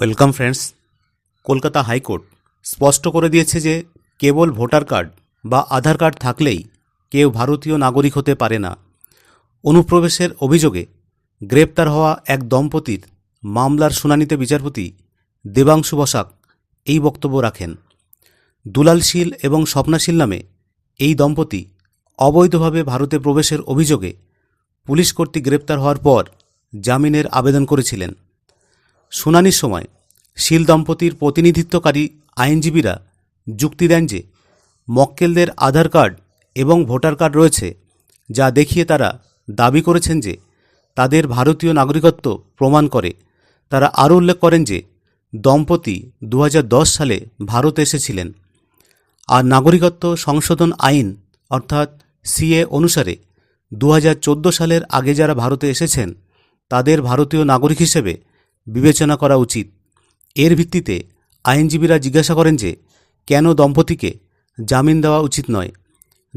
Welcome friends, Kolkata high court স্পষ্ট করে দিয়েছে যে কেবল ভোটার কার্ড বা আধার কার্ড থাকলেই কেউ ভারতীয় নাগরিক হতে পারে না। অনুপ্রবেশের অভিযোগে গ্রেপ্তার হওয়া এক দম্পতির মামলার শুনানিতে বিচারপতি দেবাংশু বসাক এই বক্তব্য রাখেন। দুলাল শীল এবং স্বপ্নাশীল নামে এই দম্পতি অবৈধভাবে ভারতে প্রবেশের অভিযোগে পুলিশ কর্তৃক গ্রেপ্তার হওয়ার পর জামিনের আবেদন করেছিলেন। শুনানির সময় শীল দম্পতির প্রতিনিধিত্বকারী আইনজীবীরা যুক্তি দেন যে মক্কেলদের আধার কার্ড এবং ভোটার কার্ড রয়েছে, যা দেখিয়ে তারা দাবি করেছেন যে তাদের ভারতীয় নাগরিকত্ব প্রমাণ করে। তারা আরও উল্লেখ করেন যে দম্পতি দু হাজার দশ সালে ভারত এসেছিলেন। আর নাগরিকত্ব সংশোধন আইন, অর্থাৎ সিএ অনুসারে দু হাজার চোদ্দ সালের আগে যারা ভারতে এসেছেন, তাদের ভারতীয় নাগরিক হিসেবে বিবেচনা করা উচিত। এর ভিত্তিতে আইনজীবীরা জিজ্ঞাসা করেন যে, কেন দম্পতিকে জামিন দেওয়া উচিত নয়?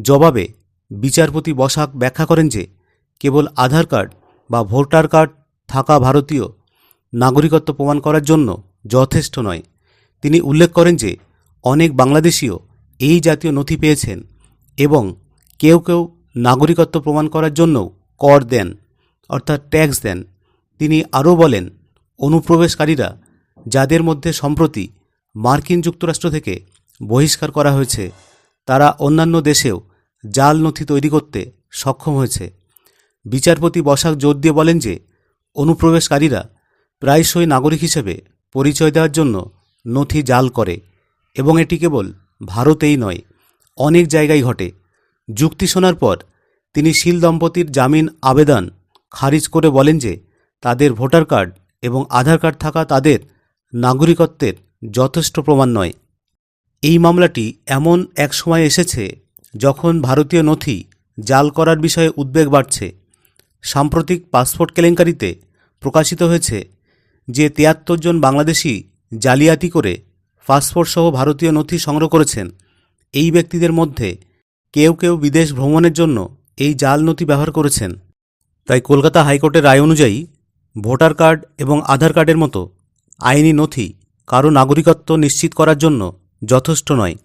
জবাবে বিচারপতি বসাক ব্যাখ্যা করেন যে, কেবল আধার কার্ড বা ভোটার কার্ড থাকা ভারতীয় নাগরিকত্ব প্রমাণ করার জন্য যথেষ্ট নয়। তিনি উল্লেখ করেন যে, অনেক বাংলাদেশীয় এই জাতীয় নথি পেয়েছেন এবং কেউ কেউ নাগরিকত্ব প্রমাণ করার জন্য কর দেন, অর্থাৎ ট্যাক্স দেন। তিনি আরও বলেন অনুপ্রবেশকারীরা, যাদের মধ্যে সম্প্রতি মার্কিন যুক্তরাষ্ট্র থেকে বহিষ্কার করা হয়েছে, তারা অন্যান্য দেশেও জাল নথি তৈরি করতে সক্ষম হয়েছে। বিচারপতি বসাক জোর দিয়ে বলেন যে, অনুপ্রবেশকারীরা প্রায়শই নাগরিক হিসেবে পরিচয় দেওয়ার জন্য নথি জাল করে এবং এটি কেবল ভারতেই নয়, অনেক জায়গায় ঘটে। যুক্তি শোনার পর তিনি শীল দম্পতির জামিন আবেদন খারিজ করে বলেন যে, তাদের ভোটার কার্ড এবং আধার কার্ড থাকা তাদের নাগরিকত্বের যথেষ্ট প্রমাণ নয়। এই মামলাটি এমন এক সময় এসেছে যখন ভারতীয় নথি জাল করার বিষয়ে উদ্বেগ বাড়ছে। সাম্প্রতিক পাসপোর্ট কেলেঙ্কারিতে প্রকাশিত হয়েছে যে তিয়াত্তর জন বাংলাদেশি জালিয়াতি করে পাসপোর্টসহ ভারতীয় নথি সংগ্রহ করেছেন। এই ব্যক্তিদের মধ্যে কেউ কেউ বিদেশ ভ্রমণের জন্য এই জাল নথি ব্যবহার করেছেন। তাই কলকাতা হাইকোর্টের রায় অনুযায়ী ভোটার কার্ড এবং আধার কার্ডের মতো আইনি নথি কারও নাগরিকত্ব নিশ্চিত করার জন্য যথেষ্ট নয়।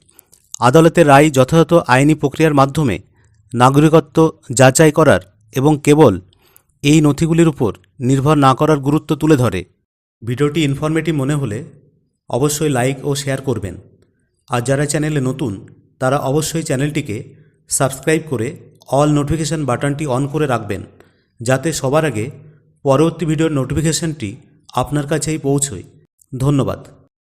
আদালতের রায় যথাযথ আইনি প্রক্রিয়ার মাধ্যমে নাগরিকত্ব যাচাই করার এবং কেবল এই নথিগুলির উপর নির্ভর না করার গুরুত্ব তুলে ধরে। ভিডিওটি ইনফরমেটিভ মনে হলে অবশ্যই লাইক ও শেয়ার করবেন। আর যারা চ্যানেলে নতুন, তারা অবশ্যই চ্যানেলটিকে সাবস্ক্রাইব করে অল নোটিফিকেশান বাটনটি অন করে রাখবেন, যাতে সবার আগে পরবর্তী ভিডিওর নোটিফিকেশনটি আপনার কাছেই পৌঁছয়। ধন্যবাদ।